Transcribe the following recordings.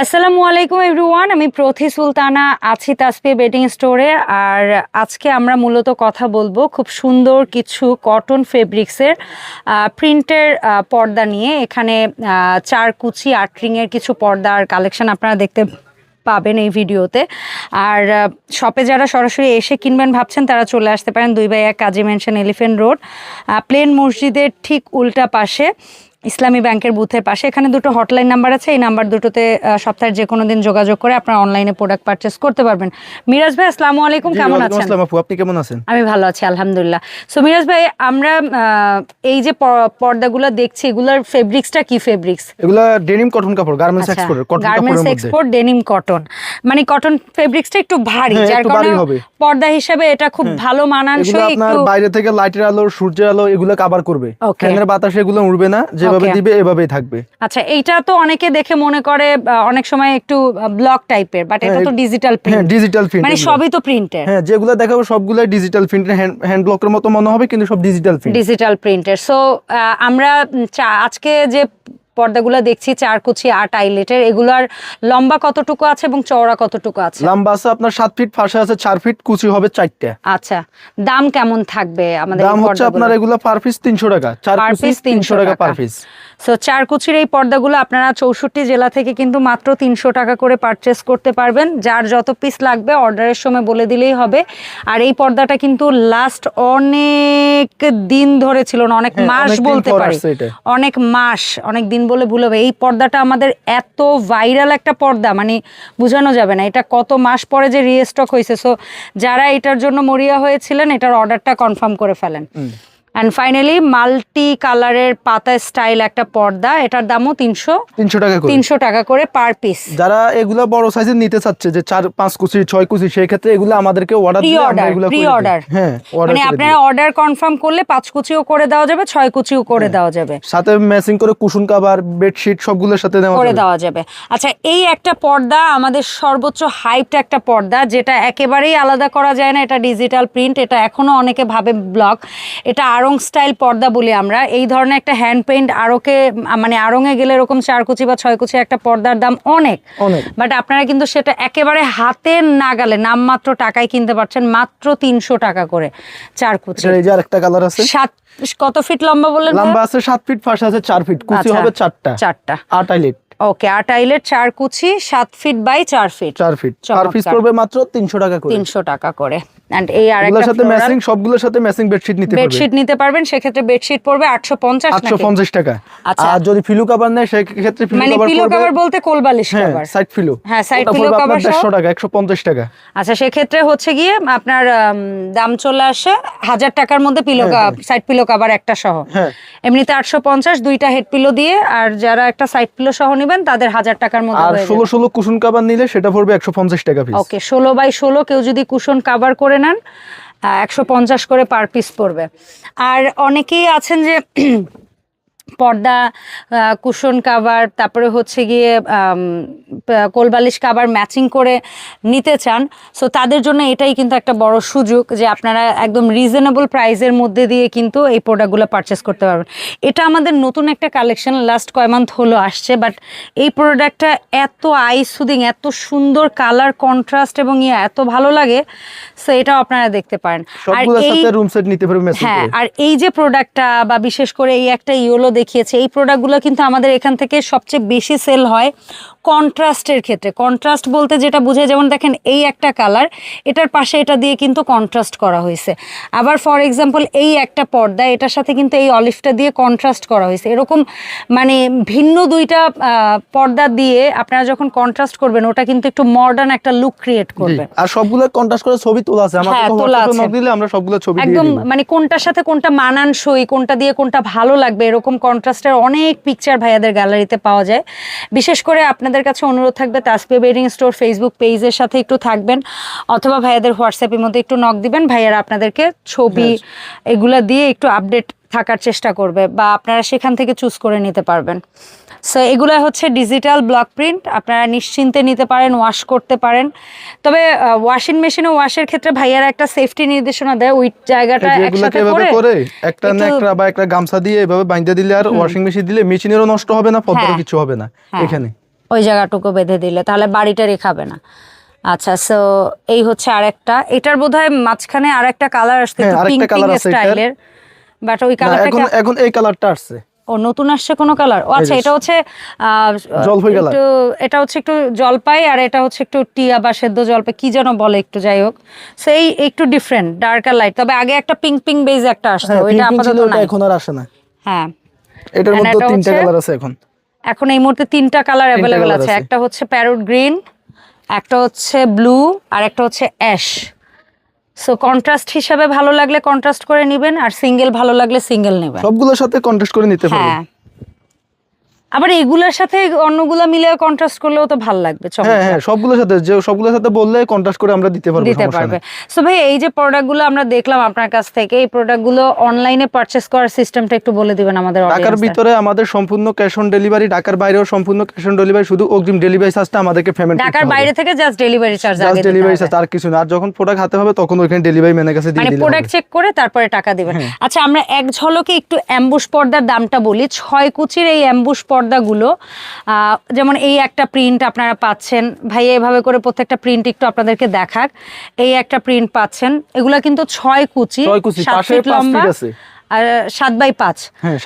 আসসালামু আলাইকুম এভরিওয়ান, আমি প্রথি সুলতানা, আছি তাসপি বেডিং স্টোরে। আর আজকে আমরা মূলত কথা বলব খুব সুন্দর কিছু কটন ফেব্রিক্সের প্রিন্টের পর্দা নিয়ে। এখানে চার কুচি আটরিংয়ের কিছু পর্দার কালেকশন আপনারা দেখতে পাবেন এই ভিডিওতে। আর শপে যারা সরাসরি এসে কিনবেন ভাবছেন, তারা চলে আসতে পারেন দুই বাই এক কাজী মেনশন এলিফেন্ট রোড প্লেন মসজিদের ঠিক উল্টা পাশে। ইসলামী ব্যাংকের বুথের পাশে। এখানে দুটো হটলাইন নাম্বার আছে। এই নাম্বার দুটোতে সপ্তাহের যে কোনো দিন যোগাযোগ করে আপনারা অনলাইনে প্রোডাক্ট পারচেস করতে পারবেন। মিরাজ ভাই আসসালামু আলাইকুম। কেমন আছেন? আপনি কেমন আছেন? আমি ভালো আছি আলহামদুলিল্লাহ। সো মিরাজ ভাই আমরা এই যে পর্দাগুলো দেখছি এগুলোর ফেব্রিক্সটা কি ফেব্রিক্স এগুলা ডেনিম কটন কাপড় garments export cotton garments export denim cotton মানে কটন ফেব্রিক্সটা একটু ভারী হ্যাঁ, যার কারণে। পর্দা হিসেবে এটা খুব ভালো এগুলো মানানসই আপনার একটু বাইরে থেকে লাইটের আলো সূর্যের আলো এগুলো কভার করবে. ফ্যানের বাতাসে এগুলো উড়বে না। যেভাবে Okay. দিবে এভাবেই থাকবে। আচ্ছা এইটা তো অনেকে দেখে মনে করে অনেক সময় একটু ব্লক টাইপের বাট এটা তো ডিজিটাল প্রিন্ট ডিজিটাল প্রিন্ট মানে সবই তো প্রিন্টের হ্যাঁ যেগুলো দেখাবো সবগুলো ডিজিটাল প্রিন্টের হ্যান্ড ব্লকের মতো মনে হবে কিন্তু সব ডিজিটাল প্রিন্ট ডিজিটাল প্রিন্টের সো আমরা আজকে যে পর্দাগুলো দেখছি চার কুচি আট আইলেটের এগুলার লম্বা কতটুকু আছে এবং চওড়া কতটুকু আছে? লম্বা আছে আপনার সাত ফিট ফাঁসে আছে চার ফিট কুচি হবে চারটা। আচ্ছা দাম কেমন থাকবে আমাদের দাম হচ্ছে আপনার এগুলো পার পিস তিনশো টাকা। চার পিস তিনশো 300 টাকা। পার পিস সো চারকুচির এই পর্দাগুলো আপনারা চৌষট্টি জেলা থেকে কিন্তু মাত্র তিনশো টাকা করে পারচেস করতে পারবেন। যার যত পিস লাগবে অর্ডারের সময় বলে দিলেই হবে। আর এই পর্দাটা কিন্তু লাস্ট অনেক দিন ধরে ছিল না অনেক হ্যাঁ, মাস বলতে পারি অনেক মাস অনেক দিন বলে ভুল হবে। এই পর্দাটা আমাদের এত ভাইরাল একটা পর্দা মানে বোঝানো যাবে না। এটা কত মাস পরে যে রিস্টক হয়েছে। সো যারা এটার জন্য মরিয়া হয়েছিলেন, এটার অর্ডারটা কনফার্ম করে ফেলেন। অ্যান্ড ফাইনালি মাল্টি কালারের পাতা স্টাইল একটা পর্দা। এটার দামও তিনশো তিনশো টাকা তিনশো টাকা করে পার পিস যারা এগুলো বড় সাইজের নিতে চাচ্ছে যে চার পাঁচ কুচি ছয় কুচি সেই ক্ষেত্রে এগুলো আমাদেরকে অর্ডার প্রি আমরা এগুলো প্রি অর্ডার হ্যাঁ মানে আপনারা অর্ডার কনফার্ম করলে পাঁচ কুচিও করে দেওয়া যাবে ছয় কুচিও করে হ্যাঁ। দেওয়া যাবে। সাথে ম্যাচিং করে কুশন কাভার বেডশিট সবগুলোর সাথে দেওয়া করে দেওয়া যাবে। আচ্ছা এই একটা পর্দা আমাদের সর্বোচ্চ হাইপড একটা পর্দা যেটা একেবারেই আলাদা করা যায় না এটা ডিজিটাল প্রিন্ট এটা এখনও অনেকে ভাবে ব্লক এটা আড়ং স্টাইল পর্দা বলি আমরা এই ধরনের একটা হ্যান্ড পেইন্ট আরকে মানে আড়ংয়ে গেলে এরকম চার কুচি বা ছয় কুচি একটা পর্দার দাম অনেক। বাট আপনারা কিন্তু সেটা একেবারে হাতের নাগালে নামমাত্র টাকায় কিনতে পারছেন মাত্র তিনশো টাকা করে চার কুচি এটার এই যে আরেকটা কালার আছে? সাত কত ফিট লম্বা বললেন লম্বা আছে সাত ফিট ফাঁস আছে চার ফিট কুচি আচ্ছা, হবে চারটা। চারটা। আট আইলেট ওকে আট আইলের চার কুচি সাত ফিট বাই চার ফিট চার ফিট চমৎকার। পিস পড়বে মাত্র তিনশো টাকা করে। তিনশো টাকা করে। অ্যান্ড এই আরেকটা সাথে ম্যাচিং সবগুলোর সাথে ম্যাচিং বেডশিট নিতে পারবে। বেডশিট নিতে পারবেন সেক্ষেত্রে বেডশিট পড়বে আটশো পঞ্চাশ আটশো টাকা। আচ্ছা। আর যদি ফিলু কাভার নেয় সেক্ষেত্রে ফিলু মানে কাভার কভার বলতে কোলবালিশ হ্যাঁ কভার সাইড ফিলু হ্যাঁ, side ওটা pillow পড়বে cover আপনার সহ? দেড়শো টাকা একশো পঞ্চাশ টাকা। আচ্ছা সেক্ষেত্রে হচ্ছে গিয়ে আপনার দাম চলে আসে টাকার মধ্যে পিলো সাইড পিলো কভার একটা সহ। হ্যাঁ। এমনিতে আটশো পঞ্চাশ দুইটা হেড পিলো দিয়ে আর যারা একটা সাইড পিলো সহ নেবেন তাদের হাজার টাকার মধ্যে আর হয়ে যাবে। ষোলো ষোলো কুশন কাভার নিলে সেটা পড়বে একশো পঞ্চাশ টাকা পিস ওকে ষোলো বাই ষোলো কেউ যদি কুশন কাভার করে নেন একশো পঞ্চাশ করে পার পিস পড়বে। আর অনেকেই আছেন যে পর্দা কুশন কাভার তারপরে হচ্ছে গিয়ে কোলবালিশ কাভার ম্যাচিং করে নিতে চান। সো তাদের জন্য এটাই কিন্তু একটা বড় সুযোগ যে আপনারা একদম রিজনেবল প্রাইসের মধ্যে দিয়ে কিন্তু এই প্রোডাক্টগুলো পারচেস করতে পারবেন। এটা আমাদের নতুন একটা কালেকশন লাস্ট কয় মান্থ হলো আসছে বাট এই প্রোডাক্টটা এত আই সুদিং এত সুন্দর কালার কন্ট্রাস্ট এবং ইয়ে এত ভালো লাগে সো এটাও আপনারা দেখতে পারেন। আর এই রুম সেট নিতে পারবে হ্যাঁ আর এই যে প্রোডাক্টটা বা বিশেষ করে এই একটা ইয়েলো দেখিয়েছে এই প্রোডাক্টগুলো কিন্তু আমাদের এখান থেকে সবচেয়ে বেশি সেল হয় কন্ট্রাস্টের ক্ষেত্রে। কন্ট্রাস্ট বলতে যেটা বোঝায় যেমন দেখেন এই একটা কালার এটার পাশে এটা দিয়ে কিন্তু কন্ট্রাস্ট করা হয়েছে। আবার ফর এক্সাম্পল এই একটা পর্দা এটার সাথে কিন্তু এই অলিভটা দিয়ে কন্ট্রাস্ট করা হয়েছে। এরকম মানে ভিন্ন দুইটা পর্দা দিয়ে আপনারা যখন কন্ট্রাস্ট করবেন ওটা কিন্তু একটু মডার্ন একটা লুক ক্রিয়েট করবে। আর সবগুলো কন্ট্রাস্ট করে ছবি তোলা আছে। আমাদের হ্যাঁ, তোলা আছে। আমরা সবগুলো ছবি একদম মানে কোনটার সাথে কোনটা মানানসই কোনটা দিয়ে কোনটা ভালো লাগবে এরকম কন্ট্রাস্টের অনেক পিকচার ভাইয়াদের গ্যালারিতে পাওয়া যায়। বিশেষ করে আপনাদের কাছে অনুরোধ থাকবে তাসপিয়া বেডিং স্টোর ফেসবুক পেজের সাথে একটু থাকবেন অথবা ভাইয়াদের হোয়াটসঅ্যাপের মধ্যে একটু নক দিবেন ভাইয়ারা আপনাদেরকে ছবি এগুলা দিয়ে একটু আপডেট থাকার চেষ্টা করবে বা আপনারা সেখান থেকে চুজ করে নিতে পারবেন। সো এগুলো হচ্ছে ডিজিটাল ব্লক প্রিন্ট আপনারা নিশ্চিন্তে নিতে পারেন ওয়াশ করতে পারেন। তবে ওয়াশিং মেশিনে ওয়াশের ক্ষেত্রে ভাইয়ারা একটা সেফটি নির্দেশনা দেয় ওই জায়গাটা একসাথে করে। একটা একটু- নেকড়া বা একটা গামছা দিয়ে এভাবে বাইন্ধে দিলে আর ওয়াশিং মেশিন দিলে মেশিনেরও নষ্ট হবে না পদ্মারও হ্যাঁ। কিছু হবে না হ্যাঁ। এখানে। ওই জায়গাটুকু বেঁধে দিলে তাহলে বাড়িটারই খাবে না। আচ্ছা সো এই হচ্ছে আরেকটা। এটার বোধহয় মাঝখানে আরেকটা কালার আসছে পিঙ্ক পিঙ্ক স্টাইলের বাট ওই কালারটা এখন এখন এই কালারটা আসছে। ও নতুন আসছে কোনো কালার ও আচ্ছা এটা হচ্ছে জলপাই। একটু এটা হচ্ছে একটু জলপাই আর এটা হচ্ছে একটু টিয়া বা সেদ্ধ জলপাই কি যেন বলে একটু যাই হোক। সেই একটু ডিফারেন্ট ডার্ক আর লাইট তবে আগে একটা পিঙ্ক পিঙ্ক বেজ একটা আসতো হ্যাঁ ওইটা আপাতত নাই। এখন আর আসে না। হ্যাঁ। এটার মধ্যে তিনটা কালার আছে এখন। এখন এই মুহূর্তে তিনটা কালার অ্যাভেলেবেল আছে। আছে। একটা হচ্ছে প্যারোট গ্রিন একটা হচ্ছে ব্লু আর একটা হচ্ছে অ্যাশ সো কন্ট্রাস্ট হিসাবে ভালো লাগলে কন্ট্রাস্ট করে নেবেন আর সিঙ্গেল ভালো লাগলে সিঙ্গেল নেবেন। সবগুলোর সাথে কন্ট্রাস্ট করে নিতে পারেন হ্যাঁ। আবার এগুলোর সাথে অন্যগুলা মিলে কন্ট্রাস্ট করলেও তো ভালো লাগবে হ্যাঁ হ্যাঁ সবগুলোর সাথে যে সবগুলোর সাথে বললে কন্ট্রাস্ট করে আমরা দিতে পারব দিতে পারবে। সো ভাই এই যে প্রোডাক্টগুলো আমরা দেখলাম আপনার কাছ থেকে এই প্রোডাক্টগুলো অনলাইনে পারচেস করার সিস্টেমটা একটু বলে দিবেন আমাদের ঢাকার ভিতরে আমাদের সম্পূর্ণ ক্যাশ অন ডেলিভারি ঢাকার বাইরেও সম্পূর্ণ ক্যাশ অন ডেলিভারি শুধু অগ্রিম ডেলিভারি চার্জটা আমাদেরকে পেমেন্ট ঢাকার বাইরে থেকে জাস্ট ডেলিভারি চার্জ আগে ডেলিভারি চার্জ আর কিছু না। আর যখন প্রোডাক্ট হাতে হবে তখন ওইখানে ডেলিভারি ম্যানের কাছে দিয়ে দিবেন মানে প্রোডাক্ট চেক করে তারপরে টাকা দিবেন। হ্যাঁ। আচ্ছা আমরা এক ঝলকে একটু অ্যাম্বুশ পর্দার দামটা বলি। ছয় কুচির এই অ্যাম্বুশ পর্দাগুলো। আহ, যেমন এই একটা প্রিন্ট আপনারা পাচ্ছেন। ভাই এভাবে করে প্রত্যেকটা প্রিন্ট একটু আপনাদেরকে দেখাক। এই একটা প্রিন্ট পাচ্ছেন। এগুলা কিন্তু ছয় কুচি ছয় কুচি, সাত ফিট লম্বা। আছে। আর সাত বাই পাঁচ। হ্যাঁ,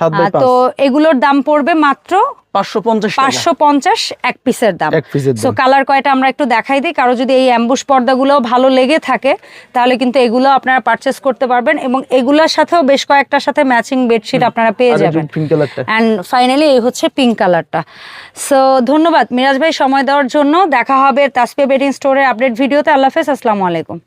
তো এগুলোর দাম পড়বে মাত্র পাঁচশো পঞ্চাশ এক পিসের দাম। সো কালার কয়টা আমরা একটু দেখাই দিই। কারও যদি এই অ্যাম্বুশ পর্দাগুলো ভালো লেগে থাকে তাহলে কিন্তু এগুলো আপনারা পারচেস করতে পারবেন এবং এগুলোর সাথেও বেশ কয়েকটার সাথে ম্যাচিং বেডশিট আপনারা পেয়ে যাবেন। অ্যান্ড ফাইনালি এই হচ্ছে পিঙ্ক কালারটা সো ধন্যবাদ। মিরাজ ভাই সময় দেওয়ার জন্য। দেখা হবে তাসপে বেডিং স্টোরের আপডেট ভিডিওতে। আল্লাহ হাফেজ। আসসালামু আলাইকুম।